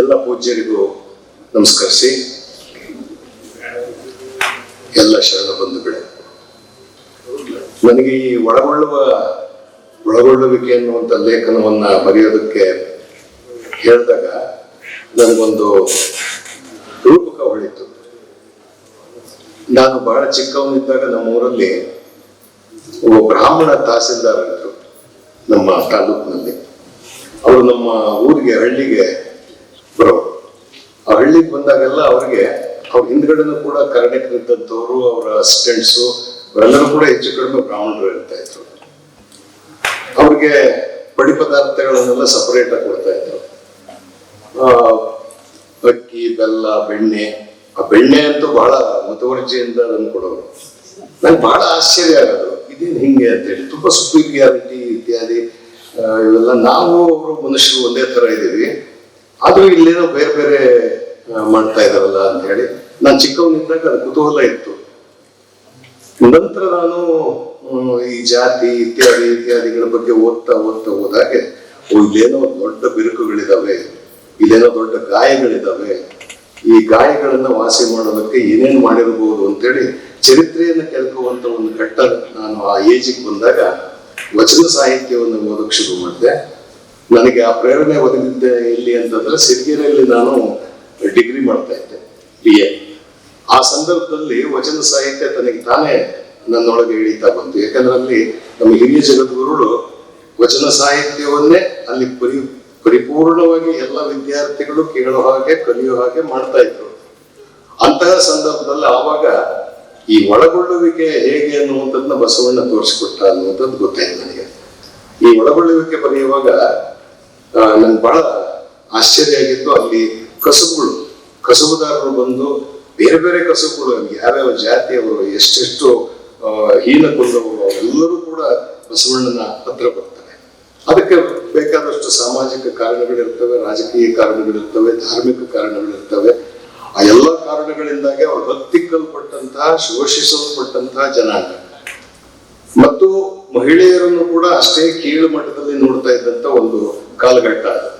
ಎಲ್ಲ ಪೂಜ್ಯರಿಗೂ ನಮಸ್ಕರಿಸಿ. ಎಲ್ಲ ಶರಣ ಬಂಧುಗಳೇ, ನನಗೆ ಈ ಒಳಗೊಳ್ಳುವ, ಒಳಗೊಳ್ಳುವಿಕೆ ಅನ್ನುವಂಥ ಲೇಖನವನ್ನ ಬರೆಯೋದಕ್ಕೆ ಹೇಳಿದಾಗ ನನಗೊಂದು ರೂಪಕ ಹೊಳಿತು. ನಾನು ಬಹಳ ಚಿಕ್ಕವನಿದ್ದಾಗ ನಮ್ಮ ಊರಲ್ಲಿ ಒಬ್ಬ ಬ್ರಾಹ್ಮಣ ತಹಸೀಲ್ದಾರ್ ಇದ್ರು ನಮ್ಮ ತಾಲೂಕಿನಲ್ಲಿ. ಅವರು ನಮ್ಮ ಊರಿಗೆ, ಹಳ್ಳಿಗೆ ಬಂದಾಗೆಲ್ಲ ಅವ್ರಿಗೆ ಅವ್ರ ಹಿಂದ್ಗಡೆನೂ ಕೂಡ ಕನ್ನಡಕರಿದ್ದಂಥವ್ರು ಅವರ ಅಸಿಸ್ಟೆಂಟ್ಸು ಅವರೆಲ್ಲರೂ ಕೂಡ ಹೆಚ್ಚು ಕಡಿಮೆ ಬ್ರಾಹ್ಮಣರು ಇರ್ತಾ ಇದ್ರು. ಅವ್ರಿಗೆ ಪಡಿ ಪದಾರ್ಥಗಳನ್ನೆಲ್ಲ ಸಪರೇಟ್ ಆಗಿ ಕೊಡ್ತಾ ಇದ್ರು. ಅಕ್ಕಿ, ಬೆಲ್ಲ, ಬೆಣ್ಣೆ, ಆ ಬೆಣ್ಣೆ ಅಂತೂ ಬಹಳ ಮುತುವರ್ಜಿಯಿಂದ ಅದನ್ನು ಕೊಡೋರು. ನಂಗೆ ಬಹಳ ಆಶ್ಚರ್ಯ ಆಗೋದು. ಇದೇನು ಹಿಂಗೆ ಅಂತೇಳಿ ತುಂಬಾ ಸುಪೀರಿಯಾರಿಟಿ ಇತ್ಯಾದಿ ಇವೆಲ್ಲ ನಾವು ಅವರು ಮನುಷ್ಯರು ಒಂದೇ ತರ ಇದ್ದೀವಿ. ಆದ್ರೂ ಇಲ್ಲೇನೋ ಬೇರೆ ಬೇರೆ ಮಾಡ್ತಾ ಇದಾರಲ್ಲ ಅಂತ ಹೇಳಿ. ನಾನು ಚಿಕ್ಕವನಿದ್ದಾಗ ಅದು ಕುತೂಹಲ ಇತ್ತು. ನಂತರ ನಾನು ಈ ಜಾತಿ ಇತ್ಯಾದಿ ಇತ್ಯಾದಿಗಳ ಬಗ್ಗೆ ಓದ್ತಾ ಓದ್ತಾ ಹೋದಾಗೆ ಇಲ್ಲೇನೋ ದೊಡ್ಡ ಬಿರುಕುಗಳಿದಾವೆ, ಇಲ್ಲೇನೋ ದೊಡ್ಡ ಗಾಯಗಳಿದಾವೆ. ಈ ಗಾಯಗಳನ್ನ ವಾಸಿ ಮಾಡೋದಕ್ಕೆ ಏನೇನ್ ಮಾಡಿರಬಹುದು ಅಂತೇಳಿ ಚರಿತ್ರೆಯನ್ನು ಕೆಲ್ಕುವಂತ ಒಂದು ಘಟ್ಟ ನಾನು ಆ ಏಜಿಗೆ ಬಂದಾಗ ವಚನ ಸಾಹಿತ್ಯವನ್ನು ಓದಕ್ಕೆ ಶುರು ಮಾಡಿದೆ. ನನಗೆ ಆ ಪ್ರೇರಣೆ ಒದಗಿದ್ದೆ ಎಲ್ಲಿ ಅಂತಂದ್ರೆ ಸಿರಿಗೆರೆಯಲ್ಲಿ ನಾನು ಡಿಗ್ರಿ ಮಾಡ್ತಾ ಇದ್ದೆ ಬಿ ಎ ಆ ಸಂದರ್ಭದಲ್ಲಿ ವಚನ ಸಾಹಿತ್ಯ ತನಗೆ ತಾನೇ ನನ್ನೊಳಗೆ ಇಳಿತಾ ಬಂತು. ಯಾಕಂದ್ರೆ ಅಲ್ಲಿ ನಮ್ಮ ಹಿರಿಯ ಜಗದ್ಗುರುಗಳು ವಚನ ಸಾಹಿತ್ಯವನ್ನೇ ಅಲ್ಲಿ ಪರಿ, ಪರಿಪೂರ್ಣವಾಗಿ ಎಲ್ಲ ವಿದ್ಯಾರ್ಥಿಗಳು ಕೇಳೋ ಹಾಗೆ, ಕಲಿಯೋ ಹಾಗೆ ಮಾಡ್ತಾ ಇದ್ರು. ಅಂತಹ ಸಂದರ್ಭದಲ್ಲಿ ಆವಾಗ ಈ ಒಳಗೊಳ್ಳುವಿಕೆ ಹೇಗೆ ಅನ್ನುವಂಥದ್ದನ್ನ ಬಸವಣ್ಣ ತೋರಿಸ್ಕೊಟ್ಟ ಅನ್ನುವಂಥದ್ದು ಗೊತ್ತಾಯ್ತು ನನಗೆ. ಈ ಒಳಗೊಳ್ಳುವಿಕೆ ಬರೆಯುವಾಗ ನನ್ಗೆ ಬಹಳ ಆಶ್ಚರ್ಯ ಆಗಿತ್ತು. ಅಲ್ಲಿ ಕಸುಬುಗಳು ಕಸುಬುದಾರರು ಬಂದು ಬೇರೆ ಬೇರೆ ಕಸುಬುಗಳು ಯಾವ್ಯಾವ ಜಾತಿಯವರು, ಎಷ್ಟೆಷ್ಟು ಹೀನ ಕುಲದವರು ಎಲ್ಲರೂ ಕೂಡ ಬಸವಣ್ಣನ ಹತ್ರ ಬರ್ತಾರೆ. ಅದಕ್ಕೆ ಬೇಕಾದಷ್ಟು ಸಾಮಾಜಿಕ ಕಾರಣಗಳಿರ್ತವೆ, ರಾಜಕೀಯ ಕಾರಣಗಳಿರ್ತವೆ, ಧಾರ್ಮಿಕ ಕಾರಣಗಳಿರ್ತವೆ. ಆ ಎಲ್ಲ ಕಾರಣಗಳಿಂದಾಗಿ ಅವರು ಹತ್ತಿಕ್ಕಲ್ಪಟ್ಟಂತಹ, ಶೋಷಿಸಲ್ಪಟ್ಟಂತಹ ಜನಾಂಗ. ಮತ್ತು ಮಹಿಳೆಯರನ್ನು ಕೂಡ ಅಷ್ಟೇ ಕೀಳು ಮಟ್ಟದಲ್ಲಿ ನೋಡ್ತಾ ಇದ್ದಂತ ಒಂದು ಕಾಲಘಟ್ಟ ಅದು.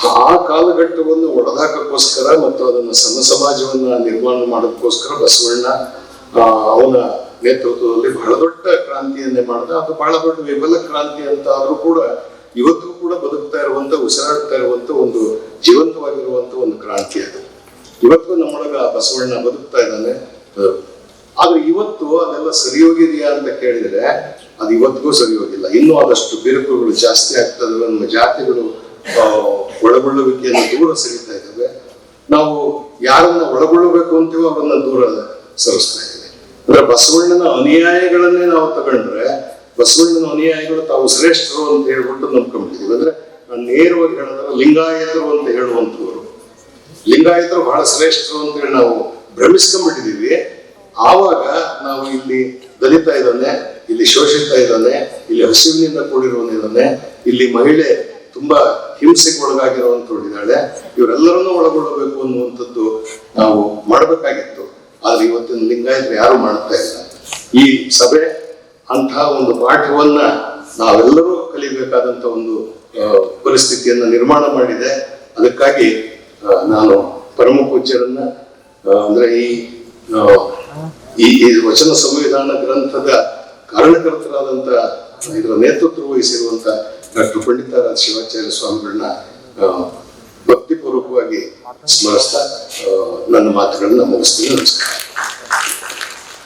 ಆ ಕಾಲಘಟ್ಟವನ್ನು ಒಡೆದಾಕಕ್ಕೋಸ್ಕರ ಮತ್ತು ಅದನ್ನ ಸಮ ಸಮಾಜವನ್ನ ನಿರ್ಮಾಣ ಮಾಡೋದಕ್ಕೋಸ್ಕರ ಬಸವಣ್ಣ ಅವನ ನೇತೃತ್ವದಲ್ಲಿ ಬಹಳ ದೊಡ್ಡ ಕ್ರಾಂತಿಯನ್ನೇ ಮಾಡಿದ. ಅದು ಬಹಳ ದೊಡ್ಡ ವಿಫಲ ಕ್ರಾಂತಿ ಅಂತ ಆದ್ರೂ ಕೂಡ ಇವತ್ತಿಗೂ ಕೂಡ ಬದುಕ್ತಾ ಇರುವಂತ, ಉಸಿರಾಡ್ತಾ ಇರುವಂತ ಒಂದು ಜೀವಂತವಾಗಿರುವಂತ ಒಂದು ಕ್ರಾಂತಿ ಅದು. ಇವತ್ತು ನಮ್ಮೊಳಗ ಬಸವಣ್ಣ ಬದುಕ್ತಾ ಇದ್ದಾನೆ. ಆದ್ರೆ ಇವತ್ತು ಅದೆಲ್ಲ ಸರಿ ಹೋಗಿದೆಯಾ ಅಂತ ಕೇಳಿದ್ರೆ ಅದು ಇವತ್ತಿಗೂ ಸರಿ ಹೋಗಿಲ್ಲ ಇನ್ನೂ ಆದಷ್ಟು ಬಿರುಕುಗಳು ಜಾಸ್ತಿ ಆಗ್ತದೆ ನಮ್ಮ ಜಾತಿಗಳು ಒಳಗೊಳ್ಳುವಿಕೆಯನ್ನು ದೂರ ಸರಿತಾ ಇದ್ದಾವೆ. ನಾವು ಯಾರನ್ನ ಒಳಗೊಳ್ಳಬೇಕು ಅಂತೀವೋ ಅವರನ್ನ ದೂರ ಸರಿಸ್ತಾ ಇದ್ದೇವೆ. ಅಂದ್ರೆ ಬಸವಣ್ಣನ ಅನುಯಾಯಿಗಳನ್ನೇ ನಾವು ತಗೊಂಡ್ರೆ, ಬಸವಣ್ಣನ ಅನುಯಾಯಿಗಳು ತಾವು ಶ್ರೇಷ್ಠರು ಅಂತ ಹೇಳ್ಬಿಟ್ಟು ನಂಬ್ಕೊಂಡಿದ್ದೀವಿ ಅಂದ್ರೆ ನಾನು ನೇರವಾಗಿ ಹೇಳಿದ್ರೆ ಲಿಂಗಾಯತರು ಅಂತ ಹೇಳುವಂಥವ್ರು. ಲಿಂಗಾಯತರು ಬಹಳ ಶ್ರೇಷ್ಠರು ಅಂತೇಳಿ ನಾವು ಭ್ರಮಿಸ್ಕೊಂಡ್ಬಿಟ್ಟಿದೀವಿ ಆವಾಗ ನಾವು ಇಲ್ಲಿ ದಲಿತ ಇದ್ದಾನೆ, ಇಲ್ಲಿ ಶೋಷಿತ ಇದ್ದಾನೆ, ಇಲ್ಲಿ ಹಸಿವಿನಿಂದ ಕೂಡಿರುವನಿದ್ದಾನೆ ಇಲ್ಲಿ ಮಹಿಳೆ ತುಂಬಾ ಹಿಂಸೆಗೆ ಒಳಗಾಗಿರುವಂತವಳು ಇದ್ದಾಳೆ, ಇವರೆಲ್ಲರನ್ನೂ ಒಳಗೊಳ್ಳಬೇಕು ಅನ್ನುವಂಥದ್ದು ನಾವು ಮಾಡಬೇಕಾಗಿತ್ತು. ಆದ್ರೆ ಇವತ್ತಿನ ಲಿಂಗಾಯತರು ಯಾರು ಮಾಡ್ತಾ ಇಲ್ಲ. ಈ ಸಭೆ ಅಂತಹ ಒಂದು ಪಾಠವನ್ನ ನಾವೆಲ್ಲರೂ ಕಲಿಬೇಕಾದಂತ ಒಂದು ಪರಿಸ್ಥಿತಿಯನ್ನ ನಿರ್ಮಾಣ ಮಾಡಿದೆ. ಅದಕ್ಕಾಗಿ ನಾನು ಪರಮ ಪೂಜ್ಯರನ್ನ ಅಂದ್ರೆ ಈ ಈ ಈ ವಚನ ಸಂವಿಧಾನ ಗ್ರಂಥದ ಕಾರಣಕರ್ತರಾದಂತ ಇದರ ನೇತೃತ್ವ ವಹಿಸಿರುವಂತ ಡಾಕ್ಟರ್ ಪಂಡಿತಾರಾಜ ಶಿವಾಚಾರ್ಯ ಸ್ವಾಮಿಗಳನ್ನ ಭಕ್ತಿಪೂರ್ವಕವಾಗಿ ಸ್ಮರಿಸ್ತಾ ನನ್ನ ಮಾತುಗಳನ್ನ ಮುಗಿಸ್ತೀನಿ. ನಮಸ್ಕಾರ.